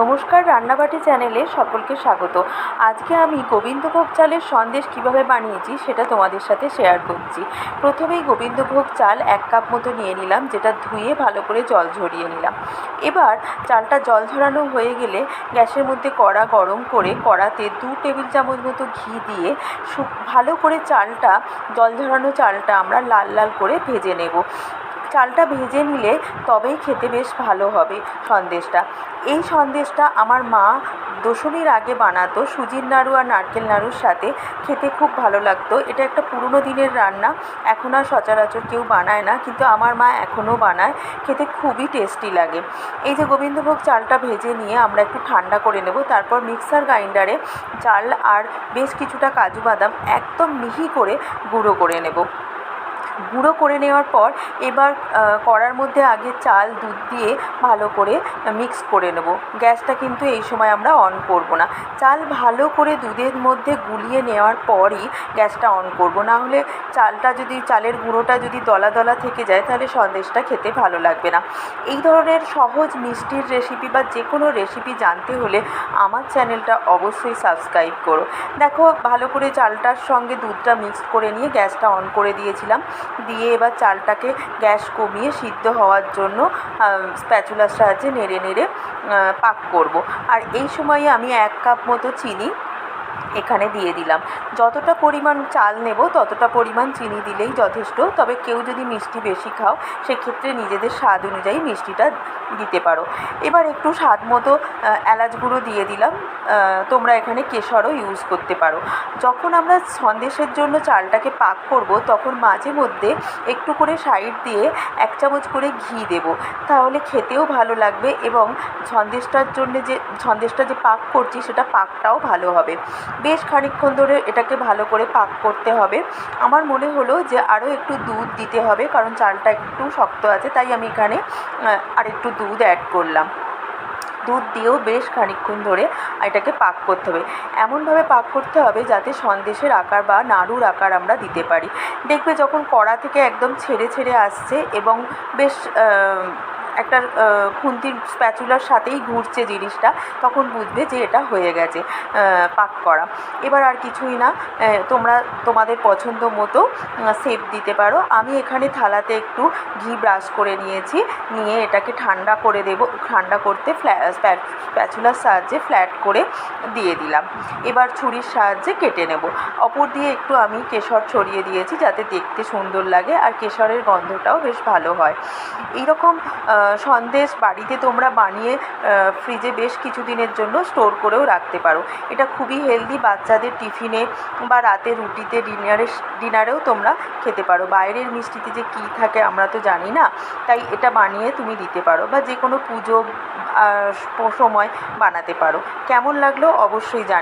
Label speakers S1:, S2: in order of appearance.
S1: নমস্কার রান্নাবাটি চ্যানেলে সকলকে স্বাগত। আজকে আমি গোবিন্দভোগ চালের সন্দেশ কীভাবে বানিয়েছি সেটা তোমাদের সাথে শেয়ার করছি। প্রথমেই গোবিন্দভোগ চাল এক কাপ মতো নিয়ে নিলাম, যেটা ধুয়ে ভালো করে জল ঝরিয়ে নিলাম। এবার চালটা জল ঝরানো হয়ে গেলে গ্যাসের মধ্যে কড়া গরম করে কড়াতে দু টেবিল চামচ মতো ঘি দিয়ে ভালো করে চালটা, জল ঝরানো চালটা আমরা লাল লাল করে ভেজে নেব। চালটা ভেজে নিলে তবেই খেতে বেশ ভালো হবে সন্দেশটা। এই সন্দেশটা আমার মা দশমীর আগে বানাতো, সুজির নাড়ু আর নারকেল নাড়ুর সাথে। খেতে খুব ভালো লাগতো। এটা একটা পুরনো দিনের রান্না। এখন আর সচরাচর কেউ বানায় না, কিন্তু আমার মা এখনও বানায়। খেতে খুবই টেস্টি লাগে। এই যে গোবিন্দভোগ চালটা ভেজে নিয়ে আমরা একটু ঠান্ডা করে নেব। তারপর মিক্সার গ্রাইন্ডারে চাল আর বেশ কিছুটা কাজু বাদাম একদম মিহি করে গুঁড়ো করে নেব। গুঁড়ো করে নেওয়ার পর এবার কড়ার মধ্যে আগে চাল, দুধ দিয়ে ভালো করে মিক্স করে নেব। গ্যাসটা কিন্তু এই সময় আমরা অন করব না। চাল ভালো করে দুধের মধ্যে গুলিয়ে নেওয়ার পরই গ্যাসটা অন করব। না হলে চালটা যদি, চালের গুঁড়োটা যদি দলা দলা থেকে যায়, তাহলে সন্দেশটা খেতে ভালো লাগবে না। এই ধরনের সহজ মিষ্টির রেসিপি বা যে কোনো রেসিপি জানতে হলে আমার চ্যানেলটা অবশ্যই সাবস্ক্রাইব করো। দেখো, ভালো করে চালটার সঙ্গে দুধটা মিক্স করে নিয়ে গ্যাসটা অন করে দিয়েছিলাম। দিয়ে এবার চালটাকে গ্যাস কমিয়ে সিদ্ধ হওয়ার জন্য স্প্যাচুলার সাহায্যে নেড়ে নেড়ে পাক করব। আর এই সময়ে আমি এক কাপ মতো চিনি এখানে দিয়ে দিলাম। যতটা পরিমাণ চাল নেব, ততটা পরিমাণ চিনি দিলেই যথেষ্ট। তবে কেউ যদি মিষ্টি বেশি খাও, সেক্ষেত্রে নিজেদের স্বাদ অনুযায়ী মিষ্টিটা দিতে পারো। এবার একটু স্বাদ মতো এলাচ গুঁড়ো দিয়ে দিলাম। তোমরা এখানে কেশরও ইউজ করতে পারো। যখন আমরা সন্দেশের জন্য চালটাকে পাক করব, তখন মাঝে মধ্যে একটু করে সাইড দিয়ে এক চামচ করে ঘি দেব। তাহলে খেতেও ভালো লাগবে এবং সন্দেশটার জন্য যে, সন্দেশটা যে পাক করছি, সেটা পাকটাও ভালো হবে। বেশ খানিকক্ষণ ধরে এটাকে ভালো করে পাক করতে হবে। আমার মনে হলো যে আরও একটু দুধ দিতে হবে, কারণ চালটা একটু শক্ত আছে, তাই আমি এখানে আর একটু দুধ অ্যাড করলাম। দুধ দিয়েও বেশ খানিকক্ষণ ধরে এটাকে পাক করতে হবে। এমনভাবে পাক করতে হবে যাতে সন্দেশের আকার বা নাড়ুর আকার আমরা দিতে পারি। দেখবে যখন কড়া থেকে একদম ছেড়ে ছেড়ে আসছে এবং বেশ একটা খুন্তির স্প্যাচুলার সাথেই ঘুরছে জিনিসটা, তখন বুঝবে যে এটা হয়ে গেছে পাক করা। এবার আর কিছুই না তোমরা তোমাদের পছন্দ মতো শেপ দিতে পারো। আমি এখানে থালাতে একটু ঘি ব্রাশ করে নিয়েছি, নিয়ে এটাকে ঠান্ডা করে দেব, ঠান্ডা করতে ফ্ল্যা স্প্যাচুলার সাহায্যে ফ্ল্যাট করে দিয়ে দিলাম। এবার ছুরির সাহায্যে কেটে নেব। অপর দিয়ে একটু আমি কেশর ছড়িয়ে দিয়েছি, যাতে দেখতে সুন্দর লাগে, আর কেশরের গন্ধটাও বেশ ভালো হয়। এইরকম সন্দেশ বাড়িতে তোমরা বানিয়ে ফ্রিজে বেশ কিছু দিনের জন্য স্টোর করেও রাখতে পারো। এটা খুবই হেলদি বাচ্চাদের টিফিনে বা রাতে রুটিতে ডিনারে ডিনারেও তোমরা খেতে পারো। বাইরের মিষ্টিতে যে কী থাকে আমরা তো জানি না, তাই এটা বানিয়ে তুমি দিতে পারো বা যে কোনো পুজো সময় বানাতে পারো। কেমন লাগল অবশ্যই জানি।